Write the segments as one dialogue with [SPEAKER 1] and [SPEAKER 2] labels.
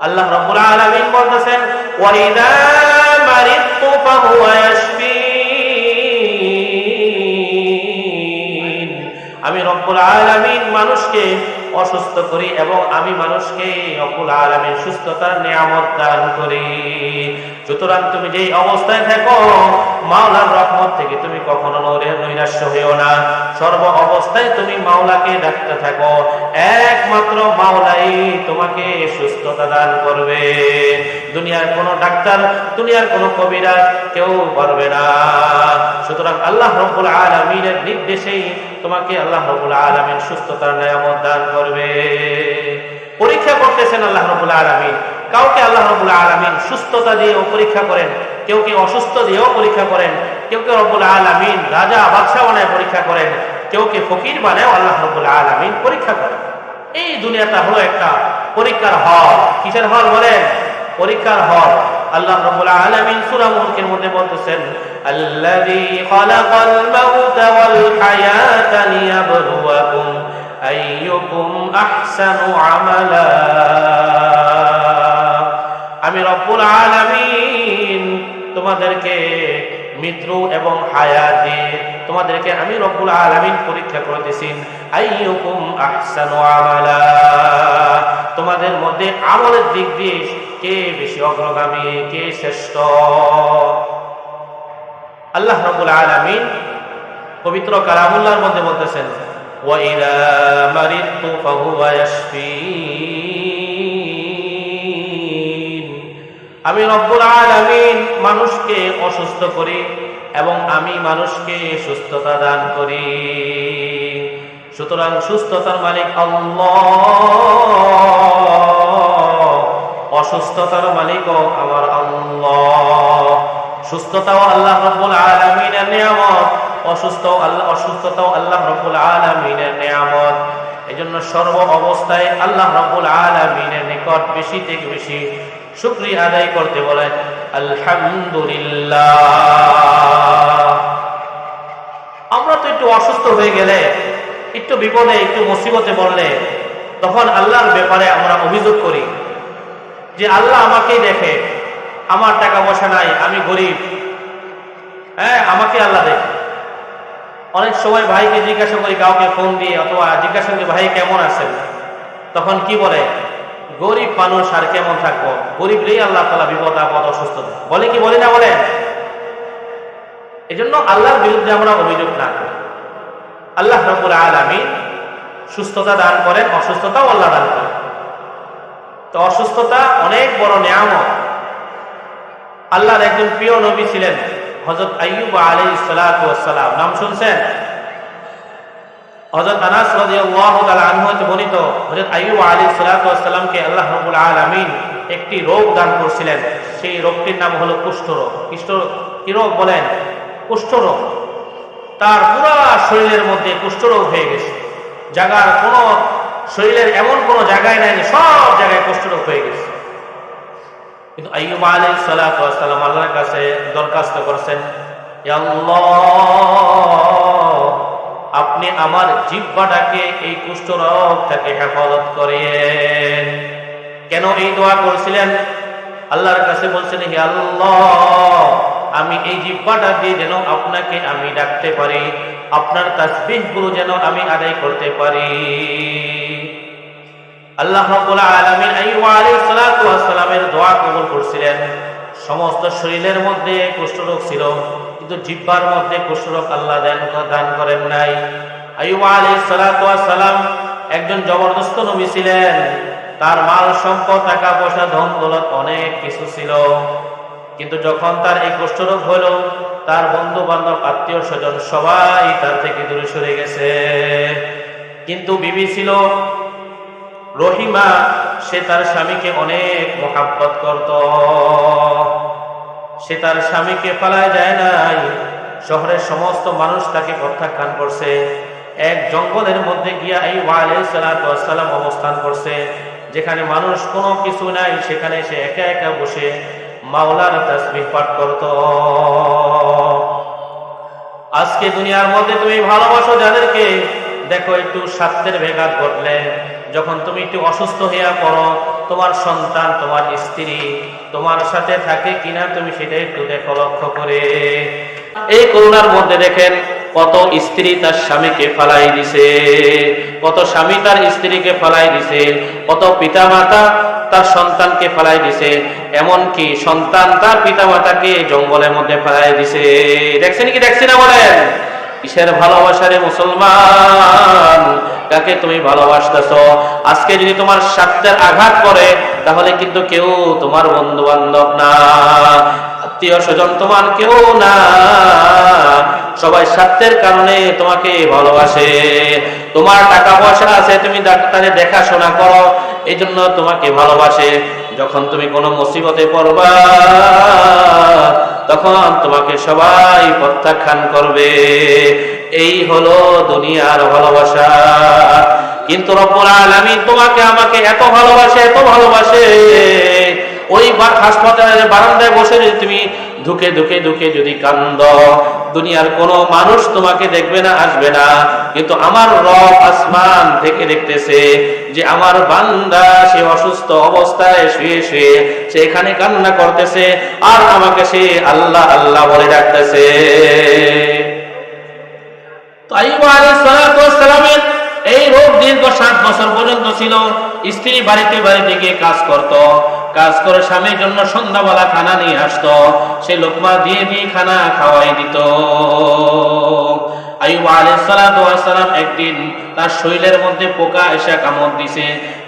[SPEAKER 1] আল্লাহ রাব্বুল আলামিন বলতেছেন, ওয়াইদা মারিদতু ফাহুয়া ইয়াশফিন আমি রব্বুল আলামিন মানুষকে অসুস্থ করি এবং আমি মানুষকে রব্বুল আলামিন সুস্থতার নিয়ামত দান করি। সুতরাং তুমি যেই অবস্থায় থাকো, মাওলার রহমত থেকে তুমি কখনো নৈরে- নৈরাশ্য হইও না। সর্ব অবস্থায় তুমি মাওলাকে ডাকতে থাকো। একমাত্র মাওলাই তোমাকে সুস্থতা দান করবে। দুনিয়ার কোনো ডাক্তার, দুনিয়ার কোনো কবিরাজ কেউ পারবে না। সুতরাং আল্লাহ রব্বুল আলমিনের নির্দেশেই তোমাকে আল্লাহ রব্বুল আলমিন সুস্থতার নিয়ামত দান করবে। পরীক্ষা করতেছেন আল্লাহ রব্বুল আলমিন। কাউকে আল্লাহ রব্বুল আলমিন সুস্থতা দিয়েও পরীক্ষা করেন, কেউ কেউ অসুস্থ দিয়েও পরীক্ষা করেন, কেউ কেউ রব্বুল আলমিন রাজা, বাদশাহ পরীক্ষা করেন কেউ কে ফকির বানায় আল্লাহ রব্বুল আলমিন পরীক্ষা করেন এই দুনিয়াটা হলো একটা পরীক্ষার হল। কিসের হল বলেন? পরীক্ষার হল। আল্লাহ রাব্বুল আলামিন সূরা মুলকের মধ্যে বলতেছেন খালাকাল মাউতা ওয়াল হায়াতা লিয়াবলুয়াকুম আইয়ুকুম আহসানু আমালা। আমি রব্বুল আলামিন তোমাদেরকে মৃত্যু এবং হায়াত। তোমাদেরকে আমি রব্বুল আলামিন পরীক্ষা করতেছি তোমাদের মধ্যে আমলের দিক দিয়ে কে বেশি অগ্রগামী, কে শ্রেষ্ঠ? আল্লাহ রাব্বুল আলামিন পবিত্র কালামুল্লাহর মধ্যে বলতেছেন ওয়াইদা মারিদতু ফাহুয়া ইয়াশফিন আমি রব্বুল আলামিন মানুষকে অসুস্থ করি এবং আমি মানুষকে সুস্থতা দান করি। সুতরাং সুস্থতার মালিক অসুস্থতার মালিকও আমার সুস্থতাও আল্লাহ রব্বুল আলামিনের নিয়ামত। অসুস্থ আল্লাহ অসুস্থতাও আল্লাহ রব্বুল আলামিনের নিয়ামত। এজন্য সর্ব অবস্থায় আল্লাহ রব্বুল আলামিনের নিকট বেশি থেকে বেশি শুকরিয়া আদায় করতে বলেন আলহামদুলিল্লাহ। আমরা তো একটু অসুস্থ হয়ে গেলে, একটু বিপদে, একটু মুসিবতে বললে তখন আল্লাহর ব্যাপারে আমরা অভিযোগ করি যে, আল্লাহ আমাকেই দেখে, আমার টাকা পয়সা নাই, আমি গরিব। হ্যাঁ আমাকে আল্লাহ দেখে। অনেক সময় ভাইকে জিজ্ঞাসা করি, কাউকে ফোন দিয়ে, অথবা জিজ্ঞাসা করি, ভাই, কেমন আছেন? তখন কি বলে? গরিব মানুষ আর কেমন থাকব? গরিব রেই আল্লাহ তালা বিপদ, আপদ, অসুস্থ বলে কি, বলি না বলেন জন্য আল্লাহর বিরুদ্ধে আমরা অভিযোগ না করি। আল্লাহ রবুল আলমী সুস্থতা দান করেন, অসুস্থতাও আল্লাহ দান করেন। তো অসুস্থতা অনেক বড় নিয়ামত। আল্লাহর একজন প্রিয় নবী ছিলেন হজরত আইয়ুব আলী সালাম। নাম শুনছেন? আনাস আইয়ুব একটি রোগ দান করেছিলেন। সেই রোগটির নাম হলো কুষ্ঠ রোগ। কি রোগ বলেন? কুষ্ঠ রোগ। তার পুরো শরীরের মধ্যে কুষ্ঠ রোগ হয়ে গেছে। জায়গার কোন শরীরের এমন কোন জায়গায় নাই সব জায়গায় কুষ্ঠ রোগ হয়ে গেছে। কিন্তু আইয়ুব আলাইহিস সালাতু আল্লাহর কাছে দরখাস্ত করেছেন আল্লাহ আপনি আমার জিব্বাটাকে এই কুষ্ঠরোগ থেকে হেফাজত করেন। কেন এই দোয়া করছিলেন? আল্লাহর কাছে বলছেন হে আল্লাহ, আমি এই জিব্বাটা দিয়ে যেন আপনাকে আমি ডাকতে পারি, আপনার তাসবিহগুলো যেন আমি আদায় করতে পারি। আল্লাহ রাব্বুল আলামিন আইয়ুব আলাইহিস সালাতু ওয়াস সালামের দোয়া কবুল করছিলেন। সমস্ত শরীরের মধ্যে কুষ্ঠরোগ ছিল। কিন্তু জিব্বার মধ্যে কুষ্ঠরোগ আল্লাহ দেন দান করেন নাই। সালাতু ওয়াস সালাম একজন জবরদস্ত নবী ছিলেন। তার মাল, সম্পদ টাকা পয়সা ধন দৌলত অনেক কিছু ছিল। কিন্তু যখন তার এই কুষ্ঠরোগ হলো, তার বন্ধু বান্ধব আত্মীয় স্বজন সবাই তার থেকে দূরে সরে গেছে। কিন্তু বিবি ছিল রহিমা, সে তার স্বামীকে অনেক মোহাব্বত করত। সে তার স্বামীকে পালায় যায় নাই। শহরের সমস্ত মানুষ তাকে প্রত্যাখ্যান করছে। এক জঙ্গলের মধ্যে গিয়া এই সালাম অবস্থান করছে। যেখানে মানুষ কোনো কিছু নাই, সেখানে সে একা একা বসে মাওলার তাসবিহ পাঠ করত। আজকে দুনিয়ার মধ্যে তুমি ভালোবাসো যাদেরকে, দেখো একটু স্বাস্থ্যের ভেঘাত ঘটলে। যখন তুমি একটু অসুস্থ হইয়া পড়ো তোমার সন্তান, তোমার স্ত্রী, তোমার সাথে থাকে কিনা তুমি সেটা একটু দেখো, লক্ষ্য করে। এই করোনার মধ্যে দেখেন কত স্ত্রী তার স্বামীকে ফালাই দিছে, কত স্বামী তার স্ত্রীকে ফালাই দিছে, কত পিতা মাতা তার সন্তানকে ফালাই দিছে, এমনকি সন্তান তার পিতা মাতাকে জঙ্গলের মধ্যে ফালাই দিছে। দেখছেন কি দেখছি না বলেন? কিসের ভালোবাসারে মুসলমান? কাকে তুমি ভালোবাসতেছ? আজকে যদি তোমার স্বার্থের আঘাত করে, তাহলে কিন্তু কেউ তোমার বন্ধু বান্ধব না, আত্মীয় স্বজন তোমার কেউ না। সবাই স্বার্থের কারণে তোমাকে ভালোবাসে। তোমার টাকা পয়সা আছে, তুমি ডাক্তারে দেখাশোনা করো এই জন্য তোমাকে ভালোবাসে। যখন তুমি কোনো মুসিবতে পড়বা, তখন তোমাকে সবাই প্রত্যাখ্যান করবে। এই হলো দুনিয়ার ভালোবাসা। কিন্তু রব্বুল আলামিন তোমাকে আমাকে এত ভালোবাসে এত ভালোবাসে ওই হাসপাতালের বারান্দায় বসে যদি তুমি ধুকে ধুকে ধুকে যদি কান্দ, দুনিয়ার কোনো মানুষ তোমাকে দেখবে না, আসবে না। কিন্তু আমার রব আসমান থেকে দেখতেছে যে আমার বান্দা, সে অসুস্থ অবস্থায় শুয়ে শুয়ে সে এখানে কান্না করতেছে আর আমাকে সে আল্লাহ আল্লাহ বলে ডাকতেছে। এই রোগ দীর্ঘ সাত বছর পর্যন্ত ছিল। স্ত্রী বাড়িতে বাড়িতে গিয়ে কাজ করত। কাজ করে স্বামীর জন্য সন্ধ্যাবেলা খানা নিয়ে আসতো। সে লোকমা দিয়ে দিয়ে খানা খাওয়াই দিত। আইয়ুব আলাইহিস সালাতু ওয়াস সালাম একদিন তার শরীরের মধ্যে পোকা এসে কামড় দিছে।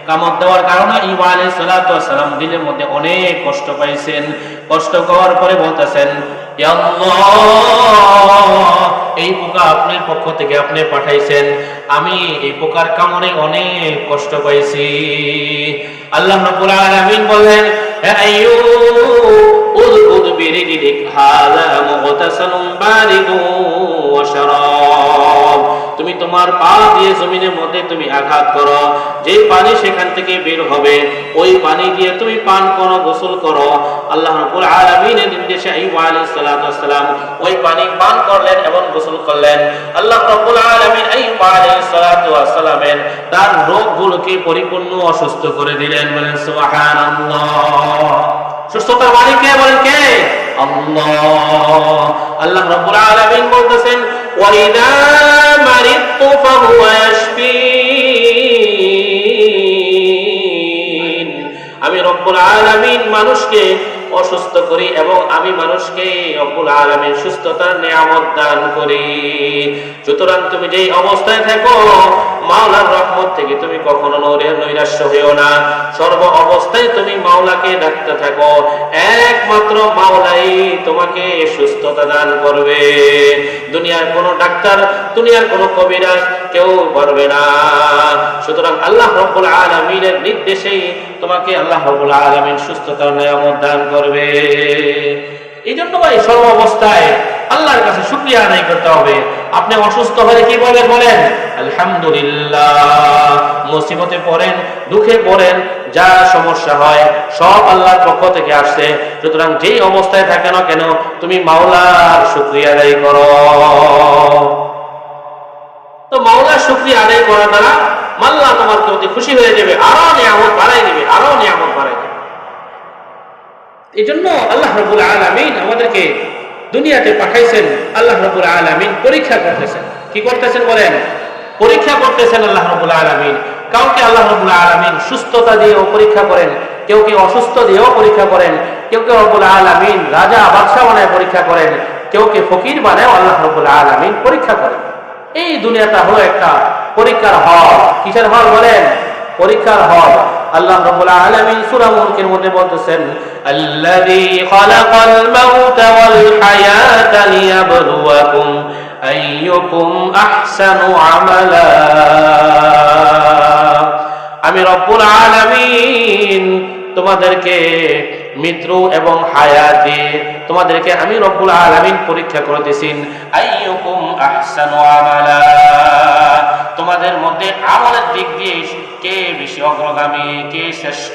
[SPEAKER 1] কামড় দেওয়ার কারণে আইয়ুব আলাইহিস সালাতু দিলের মধ্যে অনেক কষ্ট পাইছেন। কষ্ট করার পরে বলতেছেন এই পোকা আপনার পক্ষ থেকে আপনি পাঠাইছেন। আমি এই পোকার কামড়ে অনেক কষ্ট পাইছি। আল্লাহ রাব্বুল আলামিন বলেন হে আইয়ুব উযকুর বিরিদিক হাযা মুগতাসালুম বারিদুন ওয়া তুমি তোমার পা দিয়ে জমিনের মধ্যে তুমি আঘাত করো। যে পানি সেখান থেকে বের হবে, ওই পানি দিয়ে তুমি পান করো, গোসল করো। আল্লাহ নির্দেশে ওই পানি পান করলেন এবং গোসল করলেন। আল্লাহ রাব্বুল আলামিন আইয়ুব আলাইহিস সালাতু ওয়াস তার রোগগুলোকে পরিপূর্ণ অসুস্থ করে দিলেন। বলেন, সুবহানাল্লাহ। সুস্থতার মালিক কে? বলেন, কে? আল্লাহ। আল্লাহ রাব্বুল আলামিন বলতেছেন ওয়াইদা মারিদতু ফাহুয়া ইয়াশফিন আমি রব্বুল আলামিন মানুষকে অসুস্থ করি এবং আমি মানুষকে রব্বুল আলামিন সুস্থতার নিয়ামত দান করি। সুতরাং তুমি যেই অবস্থায় থাকো, মাওলার রহমত থেকে তুমি কখনো নৈরে- নৈরাশ্য হইও না। সর্ব অবস্থায় তুমি মাওলাকে ডাকতে থাকো। একমাত্র মাওলাই তোমাকে সুস্থতা দান করবে। দুনিয়ার কোনো ডাক্তার, দুনিয়ার কোনো কবিরাজ কেউ পারবে না। সুতরাং আল্লাহ রব্বুল আলমিনের নির্দেশেই তোমাকে আল্লাহ রব্বুল আলমিন সুস্থতার নিয়ামত দান করবে। এই জন্য ভাই সর্ব অবস্থায় আল্লাহর কাছে শুকরিয়া আদায় করতে হবে। আপনি অসুস্থ হলে কি বলেন? বলেন, আলহামদুলিল্লাহ। পড়েন, দুঃখে পড়েন, যা সমস্যা হয়, সব আল্লাহর পক্ষ থেকে আসছে। সুতরাং যেই অবস্থায় থাকে না কেন, তুমি মাওলার শুকরিয়া আদায় করো। তো মাওলার শুকরিয়া আদায় করা দ্বারা মাল্লা তোমার প্রতি খুশি হয়ে যাবে, আরও নিয়ামত বাড়াই দিবে, আরও নিয়ামত বাড়াই এই জন্য আল্লাহ রবুল আলমিন আমাদেরকে দুনিয়াতে পাঠাইছেন, আল্লাহ রবুল আলমিন পরীক্ষা করতেছেন। কি করতেছেন বলেন? পরীক্ষা করতেছেন আল্লাহ রবুল আলমিন। কাউকে আল্লাহ রবুল আলমিন সুস্থতা দিয়েও পরীক্ষা করেন, কেউ কেউ অসুস্থ দিয়েও পরীক্ষা করেন, কেউ কেউ রবুল আলমিন রাজা বাদশাহ বানায় পরীক্ষা করেন, কেউ কে ফকির বানায় আল্লাহ রবুল আলমিন পরীক্ষা করেন। এই দুনিয়াটা হলো একটা পরীক্ষার হল। কিসের হল বলেন? পরীক্ষার হল। আল্লাহ রাব্বুল আলামিন সূরা মুলকের মধ্যে বলতেছেন, আল্লাযী খালাকাল মাউতা ওয়াল হায়াতা লিয়াবলুয়াকুম আইয়ুকুম আহসানু আমালা। আমি রব্বুল আলামিন তোমাদেরকে মৃত্যু এবং হায়াত দিয়ে তোমাদেরকে আমি রব্বুল আলামিন পরীক্ষা করতেছি আইয়ুকুম আহসানু আমালা। তোমাদের মধ্যে আমলের দিক দিয়ে কে বেশি অগ্রগামী, কে শ্রেষ্ঠ?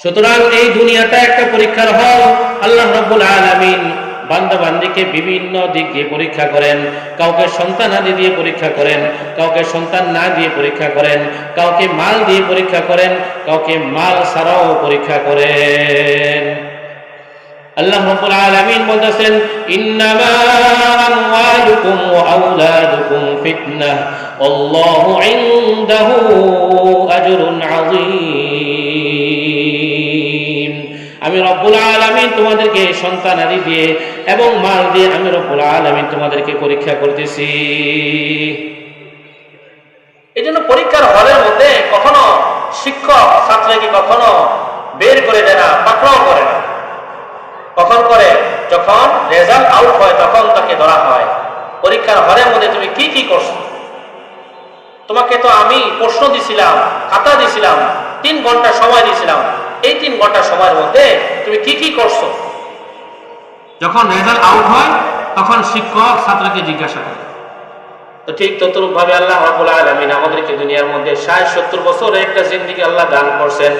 [SPEAKER 1] সুতরাং এই দুনিয়াটা একটা পরীক্ষার হল। আল্লাহ রব্বুল আলামিন বান্দা বান্দিকে বিভিন্ন দিক দিয়ে পরীক্ষা করেন। কাউকে সন্তানাদি দিয়ে পরীক্ষা করেন, কাউকে সন্তান না দিয়ে পরীক্ষা করেন, কাউকে মাল দিয়ে পরীক্ষা করেন, কাউকে মাল ছাড়াও পরীক্ষা করেন। আল্লাহ রাব্বুল আলামিন বলতেছেন, ইন্নামা আমওয়ালুকুম ওয়া আওলাদুকুম ফিতনাহ আল্লাহু ইনদাহু আজরুন আযীম। আমি রব্বুল আলামিন তোমাদেরকে সন্তানাদি দিয়ে এবং মাল দিয়ে আমি রব্বুল আলামিন তোমাদেরকে পরীক্ষা করতেছি।
[SPEAKER 2] এই জন্য পরীক্ষার হলের মধ্যে কখনো শিক্ষক ছাত্রকে কখনো বের করে দেয় না, পাকড়াও করে না। কখন করে? যখন রেজাল্ট আউট হয় তখন তাকে ধরা হয়। পরীক্ষার হলের মধ্যে তুমি কি কি করছ? তোমাকে তো আমি প্রশ্ন দিছিলাম খাতা দিছিলাম তিন ঘণ্টা সময় দিছিলাম। এই তিন ঘণ্টা সময়ের মধ্যে তুমি কি কি করছ?
[SPEAKER 1] যখন রেজাল্ট আউট হয় তখন শিক্ষক ছাত্রকে জিজ্ঞাসা করে।
[SPEAKER 2] তো ঠিক ততরূপ ভাবে আল্লাহ রাব্বুল আলামিন আমাদেরকে দুনিয়ার মধ্যে ষাট সত্তর বছর একটা জিন্দিগি আল্লাহ দান করছেন।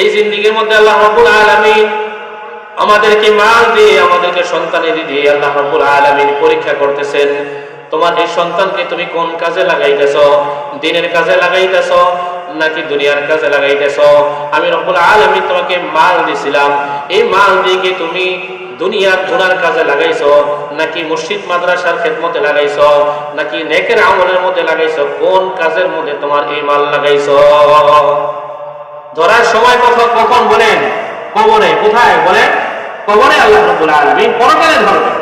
[SPEAKER 2] এই জিন্দিগির মধ্যে আল্লাহ রাব্বুল আলামিন আমাদেরকে মাল দিয়ে, আমাদেরকে সন্তানের দিয়ে আল্লাহ রাব্বুল আলামিন পরীক্ষা করতেছেন। তোমার এই সন্তানকে তুমি কোন কাজে লাগাইতেছ? দিনের কাজে লাগাইতেছ নাকি দুনিয়ার কাজে লাগাইতেছ? আমি রব্বুল আলামিন তোমাকে মাল দিছিলাম। এই মাল দিয়ে কি তুমি দুনিয়ার গুনার কাজে লাগাইছো? নাকি মসজিদ, মাদ্রাসার খেদমতে লাগাইছো? নাকি নেকের আমলের মধ্যে লাগাইছো? কোন কাজের মধ্যে তোমার এই মাল লাগাইছো? ধরার সময় কথা কখন বলেন? কবরে, কোথায়? বলেন। কবরে আল্লাহ রাব্বুল আলামিন পরকালে ধরবে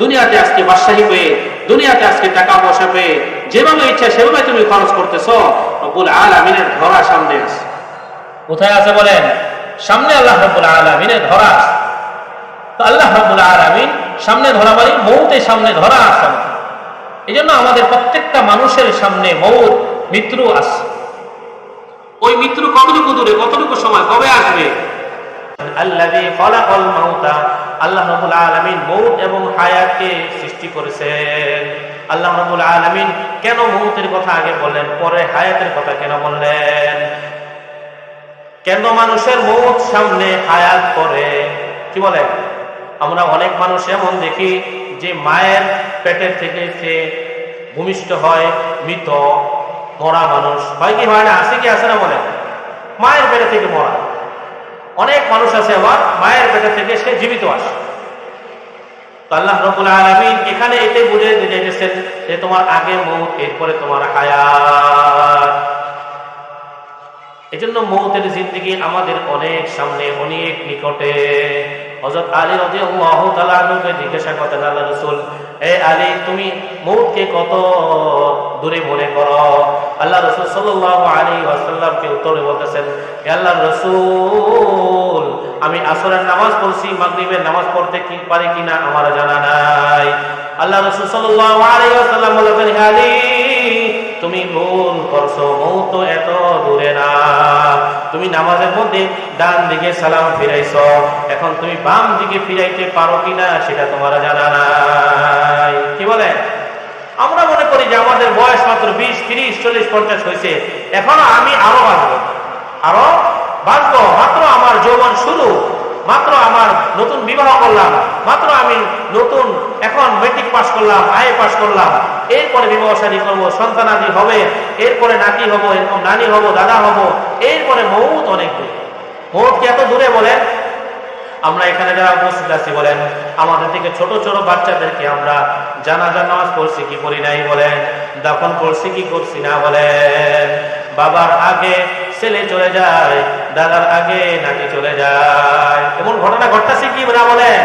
[SPEAKER 2] দুনিয়াতে আজকে বাদশাহী পেয়ে দুনিয়াতে আজকে টাকা পয়সা পেয়ে, যেভাবে ইচ্ছা সেভাবে তুমি খরচ করতেছো, রব্বুল আলামিনের ধরা সামনে আছে। কোথায় আছে বলেন? সামনে আল্লাহ রাব্বুল আলামিনের ধরা আছে। তো আল্লাহ রাব্বুল আলামিন সামনে ধরা মানে মৌতের সামনে ধরা আছে এই জন্য আমাদের প্রত্যেকটা মানুষের সামনে মৌত মৃত্যু আছে। ওই মৃত্যু কতটুকু দূরে, কতটুকু সময়, কবে আসবে? আল্লাযী মাউতা আল্লাহ রাব্বুল আলামিন মৌত এবং হায়াতকে সৃষ্টি করেছেন। আল্লাহ রাব্বুল আলামিন কেন মৌতের কথা আগে বললেন, পরে হায়াতের কথা কেন বললেন? কেন মানুষের মৌত সামনে হায়াত করে? কি আমরা অনেক মানুষ এমন দেখি যে মায়ের পেটের থেকে সে ভূমিষ্ঠ হয়, মৃত, মরা মানুষ। হয় কি, হয় না? আছে কি, আছে না বলে মায়ের পেটে থেকে মরা। অনেক মানুষ আছে আবার মায়ের পেটে থেকে সে জীবিত আসে তো আল্লাহ রবুল আলমিন এখানে এতে বুঝে দিয়ে যে তোমার আগে মৌত, এরপরে তোমার হায়াত। এজন্য মৌতের জিন্দগি আমাদের অনেক সামনে, অনেক নিকটে। হযরত আলী জিজ্ঞাসা আল্লাহ রাসূল, এ আলী, তুমি কত দূরে মনে করো? উত্তরে বলতেছেন আমি আসরের নামাজ পড়ছি, মাগরিবের নামাজ পড়তে কি পারি কিনা আমার জানা নাই। আল্লাহ রাসূল সাল্লাল্লাহু আলাইহি ওয়াসাল্লাম হে আলী তুমি ভুল করছ, মৌত এত দূরে না। তুমি নামাজের মধ্যে ডান দিকে সালাম ফিরাইছো, এখন তুমি বাম দিকে ফিরাইতে পারো কিনা সেটা তোমার জানা নাই। কি বলে? আমরা মনে করি যে আমাদের বয়স মাত্র বিশ, তিরিশ, চল্লিশ, পঞ্চাশ হয়েছে। এখনও আমি আরও বাঁচবো আরও বাঁচবো মাত্র আমার যৌবন শুরু। মাত্র আমার নতুন বিবাহ করলাম, মাত্র আমি নতুন এখন মেট্রিক পাস করলাম আইএ পাস করলাম। এরপরে বিবাহ শাদী করব সন্তানাদি হবে, এরপরে নাতি হব, এরকম নানি হব, দাদা হব, এরপরে মৌত অনেক দূরে। মৌত কি এত দূরে বলেন? আমরা এখানে যারা উপস্থিত আছি বলেন, আমাদের থেকে ছোট ছোট বাচ্চাদেরকে আমরা জানাজা নামাজ পড়ছি কি করি নাই বলেন, দাফন করছি কি করছি না বলেন। বাবার আগে ছেলে চলে যায় দাদার আগে নাতি চলে যায়। এমন ঘটনা ঘটতেছে কি না বলেন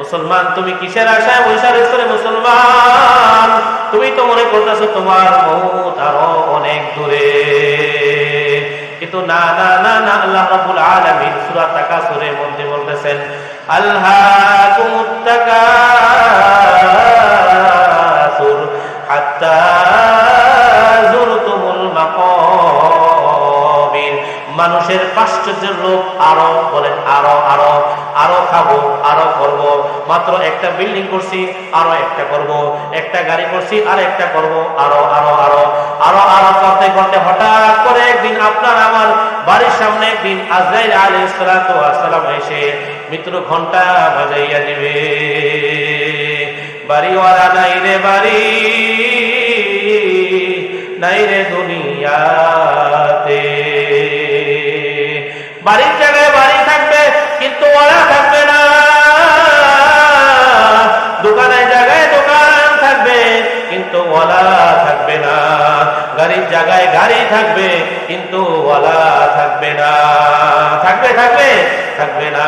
[SPEAKER 2] মুসলমান, তুমি কিসের আশায় বৈশাখ করে মুসলমান? তুমি তো মনে করতেছো তোমার মৌত আরও অনেক দূরে। কিন্তু না না না না, আল্লাহ রাব্বুল আলামিন সূরা তাকাসুরের মধ্যে বলতেছেন আল্লাহ তাকাসুর মানুষের পাশ্চর্যের লোক আরও বলেন আরও আরও আরও খাব, আরও করব। মাত্র একটা বিল্ডিং করছি, আরও একটা করব। একটা গাড়ি করছি, আর একটা করব। আরও আরও আরও আরও আরও করতে করতে হঠাৎ করে একদিন আপনার আমার বাড়ির সামনে একদিন আজরাইল ওয়াস সালাম এসে
[SPEAKER 1] মৃত্যুর ঘণ্টা বাজাইয়া দিবে। বাড়ি বাড়িওয়ালা, নাই রে বাড়ি, নাই রে দুনিয়াতে বাড়ির জায়গায় বাড়ি থাকবে, কিন্তু ওরা থাকবে না। দোকানের জায়গায় দোকান থাকবে, কিন্তু ওয়ালা থাকবে না। গাড়ির জায়গায় গাড়ি থাকবে, কিন্তু ওয়ালা থাকবে না। থাকবে থাকবে থাকবে না।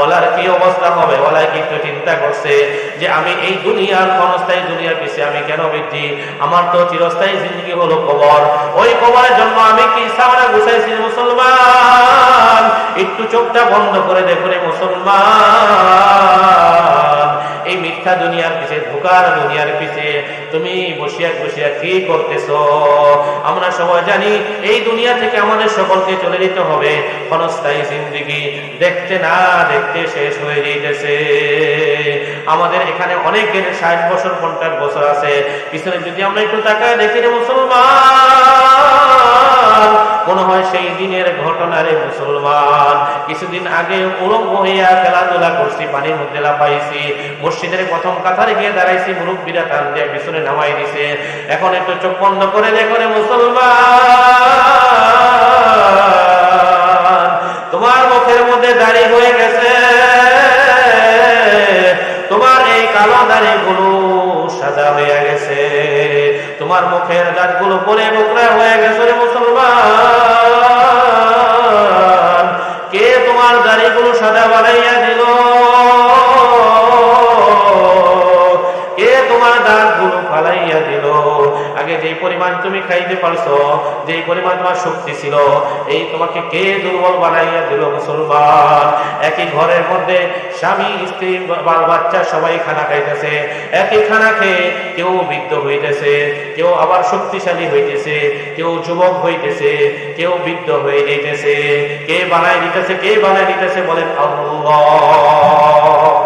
[SPEAKER 1] ওলার কি অবস্থা হবে? ওলাই কি একটু চিন্তা করছে যে আমি এই দুনিয়ার ক্ষণস্থায়ী দুনিয়ার পিছিয়ে আমি কেন বৃদ্ধি? আমার তো চিরস্থায়ী জিন্দগি হলো কবর। ওই কবরের জন্য আমি কি সামনে গুছাইছি মুসলমান? একটু চোখটা বন্ধ করে দেখো রে মুসলমান। এই মিথ্যা দুনিয়ার পিছে, ধোকার দুনিয়ার পিছে তুমি বসিয়া বসিয়া কি করতেছ? আমরা সবাই জানি এই দুনিয়া থেকে আমাদের সকলকে চলে যেতে হবে। ক্ষণস্থায়ী জিন্দিগি দেখতে না দেখতে শেষ হয়ে যাইতেছে। আমাদের এখানে অনেক গেলে ষাট বছর পঞ্চাশ বছর আছে। পিছনে যদি আমরা একটু তাকায় দেখি রে মুসলমান মনে হয় সেই দিনের ঘটনা রে মুসলমান। কিছুদিন আগে উলঙ্গ হইয়া খেলাধুলা করছি, পানির মধ্যে লাফাইছি, মসজিদের প্রথম কাতারে গিয়ে দাঁড়াইছি, মুরব্বীরা টান দিয়ে পিছনে নামাই দিছে। এখন একটু চোখ বন্ধ করে দেখো রে মুসলমান, তোমার মুখের মধ্যে দাড়ি হয়ে গেছে, তোমার এই কালো দাড়ি গুলো সাদা হয়ে গেছে। তোমার মুখের দাঁতগুলো পরে বোকরা হয়ে গেছে মুসলমান। কে তোমার দাড়িগুলো সাদা বানাইয়া দিল? কে তোমার দাঁতগুলো আগে যে পরিমাণ তুমি খাইতে পারছ যে পরিমাণ তোমার শক্তি ছিল, এই তোমাকে কে দুর্বল বানাইয়া দিল মুসলমান? একই ঘরের মধ্যে স্বামী, স্ত্রী বাল বাচ্চা সবাই খানা খাইতেছে, একই খানা খেয়ে কেউ বৃদ্ধ হইতেছে, কেউ আবার শক্তিশালী হইতেছে, কেউ যুবক হইতেছে, কেউ বৃদ্ধ হয়ে যাইতেছে। কে বানাই দিতেছে, কে বানাই দিতেছে বলেন আল্লাহ।